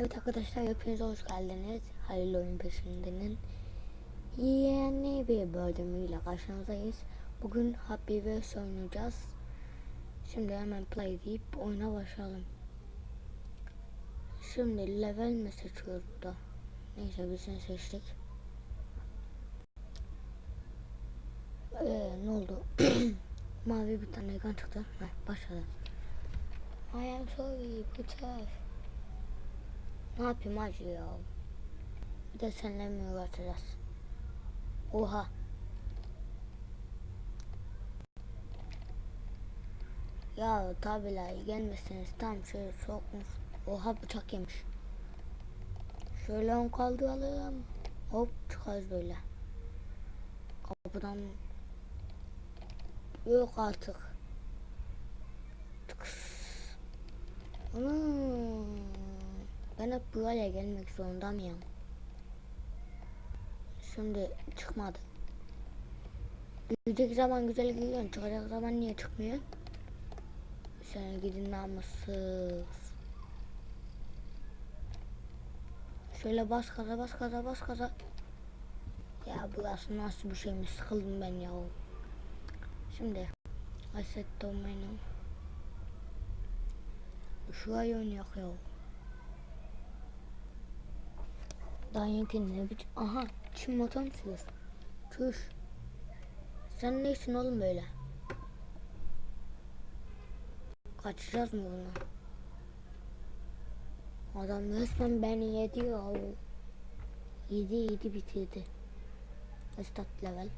Evet arkadaşlar hepiniz hoş geldiniz. Halil Oyun Peşinde'nin yeni bir bölümüyle karşınızdayız. Bugün Happy Wheels oynayacağız. Şimdi hemen play deyip oyuna başlayalım. Şimdi level mi seçiyoruz da? Neyse birisini seçtik. Ee, ne oldu? Mavi bir tane ekran çıktı. Heh, başladı. I am sorry, Peter. Ne yapayım hacı ya? Bir de seninle mi uğraşacağız? Oha. Ya tabiler gelmesiniz tam şöyle sokmuş. Oha bıçak yemiş. Şöyle on kaldıralım. Hop çıkarız böyle. Kapıdan yok artık. Tıkış. Ben hep buraya gelmek zorunda mıyım? Şimdi çıkmadı. Gidecek zaman güzel gidiyorsun. Çıkacak zaman niye çıkmıyor? Sen gidin namussuz. Şöyle bas gaza bas gaza bas gaza. Ya burası nasıl bir şeymiş sıkıldım ben ya. Şimdi Asset Domino. Şurayı oynayak ya. Daha yeni ne biçim? Aha Çin motor mu sürüyorsun? Çüş. Sen neysin oğlum böyle? Kaçacağız mı bunu? Adam resmen beni yedi ya. Yedi yedi bitirdi. Start level.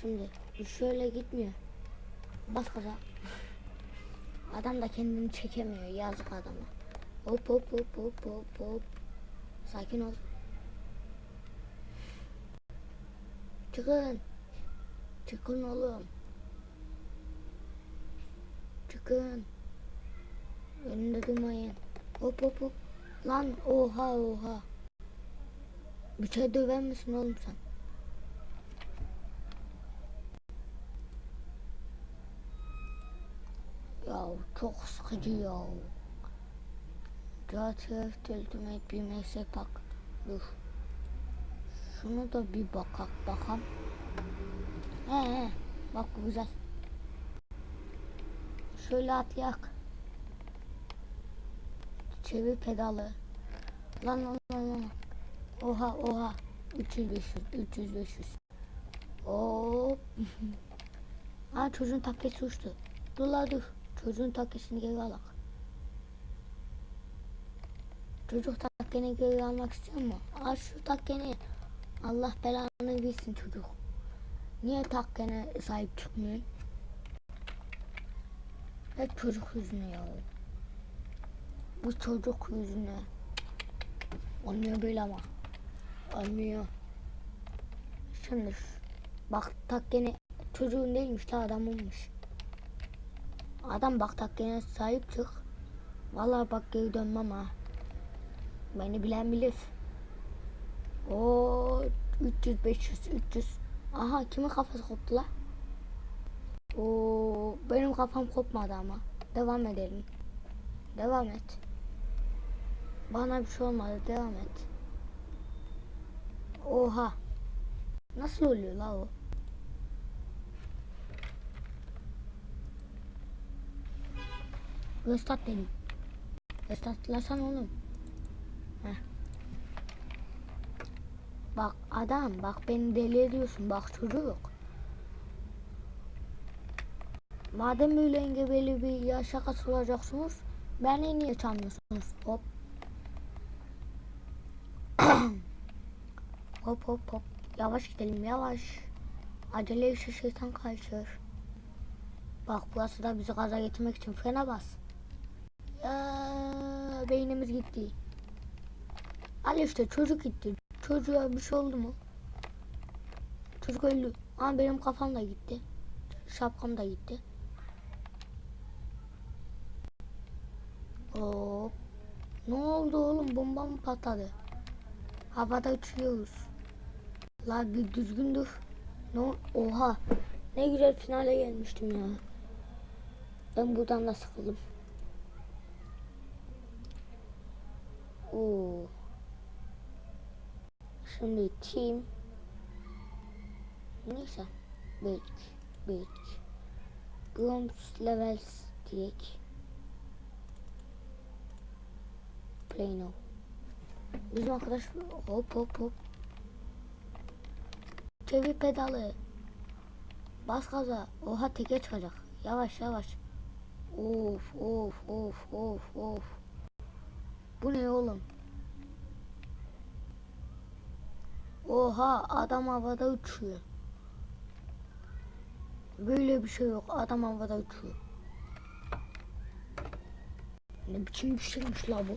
Şimdi şöyle gitmiyor. Bas gaza. Adam da kendini çekemiyor yazık adama. Hop hop hop hop hop hop. Sakin ol. Çıkın. Çıkın oğlum. Çıkın. Önünde durmayın. Hop hop hop. Lan oha oha. Şey döver misin oğlum sen? Ya çok sıkıcı ya. Just Ultimate bir mesle bak. Dur. Şunu da bir bakak bakalım. He he. Bak güzel. Şöyle atlayak. Çevir pedalı. Lan lan lan lan. Oha oha. 300 500 300 500. Hop. Aa çocuğun takkesi uçtu. Dur la dur. Çocuğun takkesini geri alak. Çocuk takkeni geri almak istiyor mu? Al şu takkeni. Allah belanı versin çocuk. Niye takkene sahip çıkmıyorsun? Hep çocuk yüzüne ya. Bu çocuk yüzüne. Olmuyor böyle ama. Olmuyor. Şimdi bak takkeni çocuğun değilmiş la adamınmış. Adam bak takkene sahip çık. Vallahi bak geri dönmem ha. Beni bilen bilir. O 300 500 300. Aha kimin kafası koptu la? O benim kafam kopmadı ama. Devam edelim. Devam et. Bana bir şey olmadı. Devam et. Oha. Nasıl oluyor la o? Restart dedim. Restartlasan oğlum. Heh. Bak adam bak beni deli ediyorsun bak çocuk. Madem öyle engebeli bir yaşa katılacaksınız beni niye çalmıyorsunuz? Hop. hop hop hop. Yavaş gidelim yavaş. Acele işe şeytan kaçır. Bak burası da bizi gaza getirmek için frene bas. Ya, beynimiz gitti. Al işte çocuk gitti. Çocuğa bir şey oldu mu? Çocuk öldü. Ama benim kafam da gitti. Şapkam da gitti. Hop. Ne oldu oğlum? Bomba mı patladı? Havada uçuyoruz. La bir düzgün dur. Ne Oha. Ne güzel finale gelmiştim ya. Ben buradan da sıkıldım. Oo. Şimdi team. Neyse. Beach. Beach. Bronze levels diyek. Play now. Bizim arkadaş hop hop hop. Çevir pedalı. Bas gaza. Oha teke çıkacak. Yavaş yavaş. Of of of of of. Bu ne oğlum? Oha adam havada uçuyor. Böyle bir şey yok. Adam havada uçuyor. Ne biçim bir şeymiş la bu?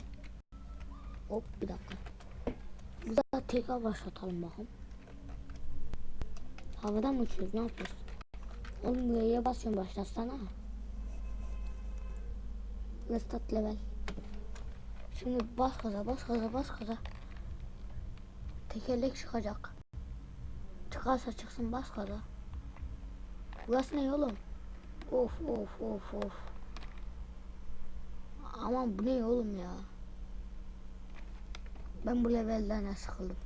Hop bir dakika. Daha tekrar başlatalım bakalım. Havadan mı uçuyoruz? Ne yapıyoruz? Oğlum buraya basıyorum başlatsana. Restart level. Şimdi bas gaza bas gaza bas gaza. Tekerlek çıkacak. Çıkarsa çıksın bas gaza. Burası ne oğlum? Of of of of. Aman bu ne oğlum ya? Ben bu levelden sıkıldım.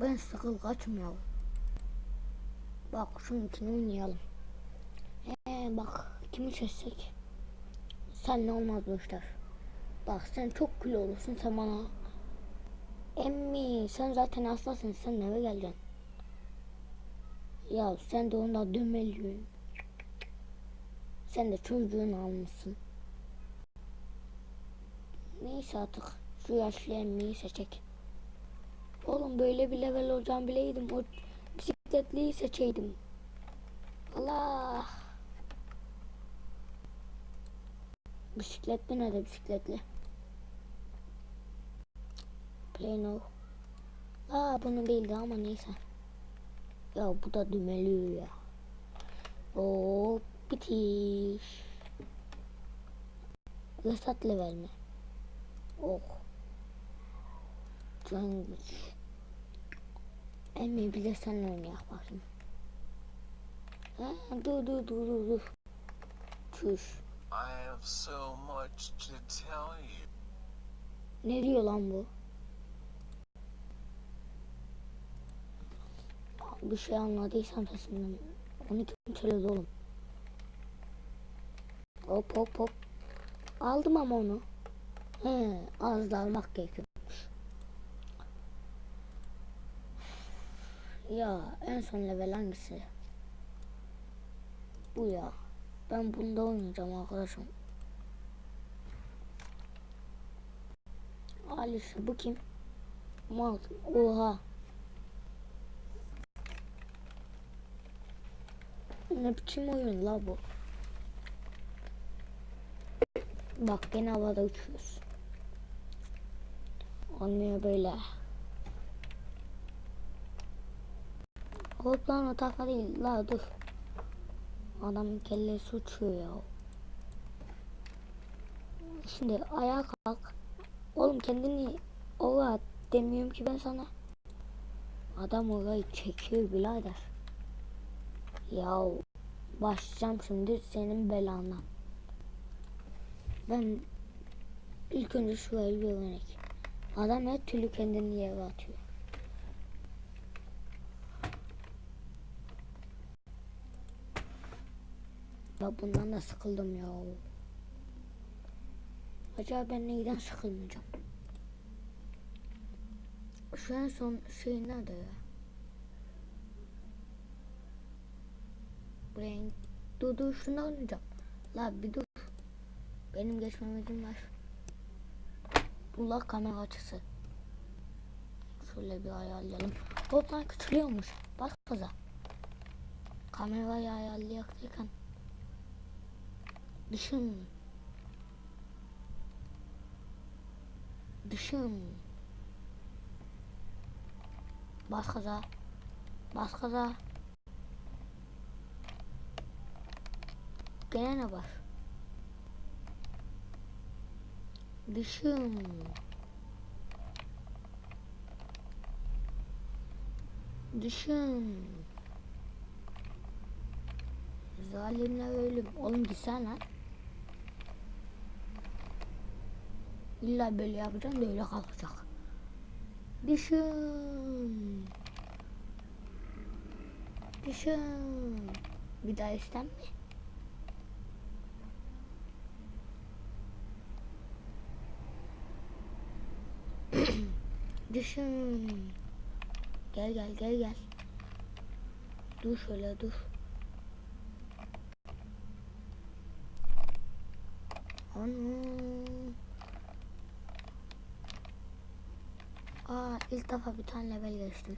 Ben sıkıl kaçım. Bak şunun içine oynayalım. Ee, bak kimi seçsek. Sen ne olmaz bu işler. Bak sen çok kilo olursun sen bana. Emmi sen zaten hastasın sen eve geleceksin. Ya sen de onda dömeliyorsun. Sen de çocuğunu almışsın. Neyse artık şu yaşlı emmiyi seçecek. Oğlum böyle bir level olacağını bileydim. O bisikletliyi seçeydim. Allah. Bisikletli nerede bisikletli? No. Aa bunu değildi ama neyse. Ya bu da dümeliyor ya. Oo bitiş. Restart level mi? Oh. Language. Emmi bir de senle oynayak bakayım. Ha, dur dur dur dur dur. Çüş. I have so much to tell you. Ne diyor lan bu? Bir şey anladıysam sesinden. Onu kim söyledi oğlum? Hop hop hop. Aldım ama onu. He, az da almak gerekiyormuş. Ya en son level hangisi? Bu ya. Ben bunda oynayacağım arkadaşım. Alice bu kim? Mal. Oha. Ne biçim oyun la bu? Bak gene havada uçuyoruz. Olmuyor böyle. Hop lan o tarafa değil. La dur. Adamın kellesi uçuyor ya. Şimdi ayağa kalk. Oğlum kendini oraya at demiyorum ki ben sana. Adam orayı çekiyor birader. Ya başlayacağım şimdi senin belanla. Ben ilk önce şurayı bir örnek. Adam her türlü kendini yere atıyor. Ya bundan da sıkıldım ya. Acaba ben neyden sıkılmayacağım? Şu en son şey nerede ya? Brain. Dur dur şunu oynayacağım. La bir dur. Benim geçmem izin ver. Bu la kamera açısı. Şöyle bir ayarlayalım. Hop lan küçülüyormuş. Bak kıza. Kamerayı ayarlayacakken. Düşün. Düşün. Bas kaza. Bas kaza. Gene ne var? Düşün. Düşün. Zalimler ölüm. Oğlum lan. İlla böyle yapacağım da öyle kalkacak. Düşün. Düşün. Bir daha istem mi? Düşün. Gel gel gel gel. Dur şöyle dur. Ana. Aa ilk defa bir tane level geçtim.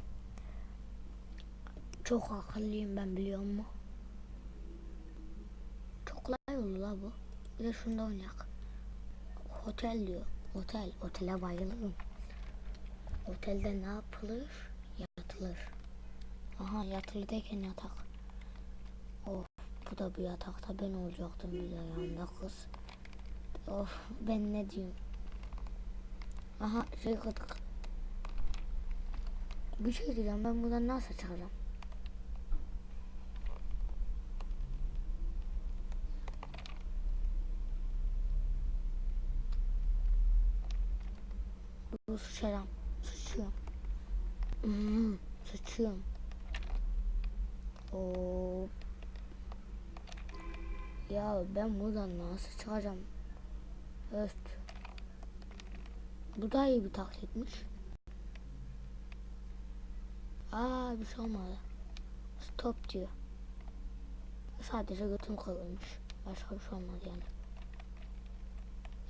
Çok akıllıyım ben biliyor musun? Çok kolay oldu la bu. Bir de şunda oynayak. Otel diyor. Otel. Otele bayılırım. Otelde ne yapılır? Yatılır. Aha yatılıdayken yatak. Of bu da bir yatakta ben olacaktım bir de yanında kız. Of ben ne diyorum. Aha şey kıtık. Bir şey diyeceğim ben buradan nasıl çıkacağım? Bu sıçarım. Sıçıyorum. Hmm, sıçıyorum. Oo. Ya ben buradan nasıl çıkacağım? Öst. Bu da iyi bir taklitmiş. Aa bir şey olmadı. Stop diyor. Sadece götüm kırılmış. Başka bir şey olmadı yani.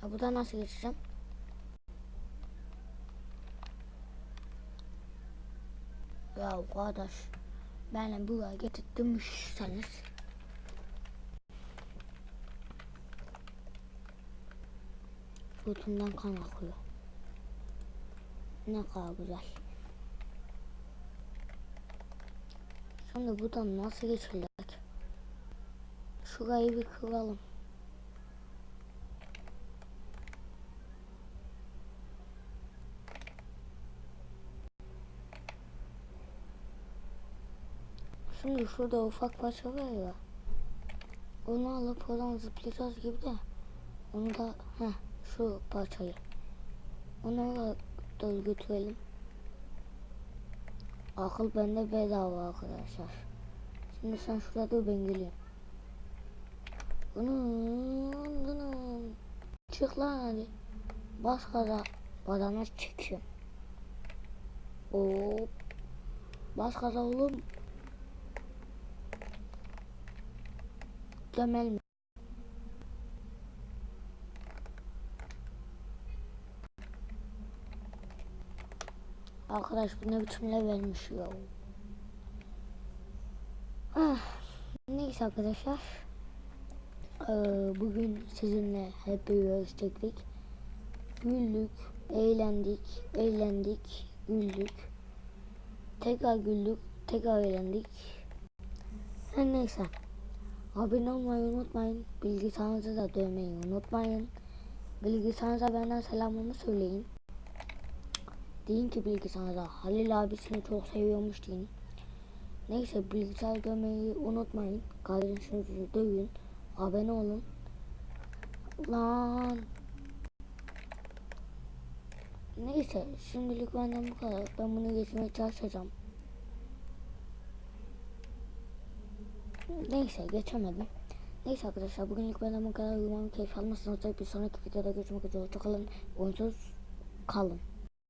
Ya buradan nasıl geçeceğim? Ya kardeş beni buraya getirtmişseniz Götümden kan akıyor. Ne kadar güzel. Şimdi buradan nasıl geçilecek? Şurayı bir kıralım. Şimdi şurada ufak parça var ya. Onu alıp oradan zıplayacağız gibi de. Onu da heh, şu parçayı. Onu da da götürelim. Akıl bende bedava arkadaşlar. Şimdi sen şurada dur ben geliyorum. Bunu. Çık lan hadi. Bas gaza. Badana çekiyorum. Hop. Bas gaza oğlum. Mi? Arkadaş bu ne biçim levelmiş ya. Ah, neyse arkadaşlar. Ee, bugün sizinle hep bir. Güldük, eğlendik, eğlendik, güldük. Tekrar güldük, tekrar eğlendik. Neyse. Abone olmayı unutmayın. Bilgisayarınızı da dövmeyi unutmayın. Bilgisayarınıza benden selamımı söyleyin. Deyin ki bilgisayarda Halil abisini çok seviyormuş deyin. Neyse bilgisayar dövmeyi unutmayın. Kardeşinizi dövün. Abone olun. Lan. Neyse şimdilik benden bu kadar. Ben bunu geçmeye çalışacağım. Neyse geçemedim. Neyse arkadaşlar bugünlük benden bu kadar. Umarım keyif almışsınız. Bir sonraki videoda görüşmek üzere. Hoşçakalın. Oyunsuz kalın.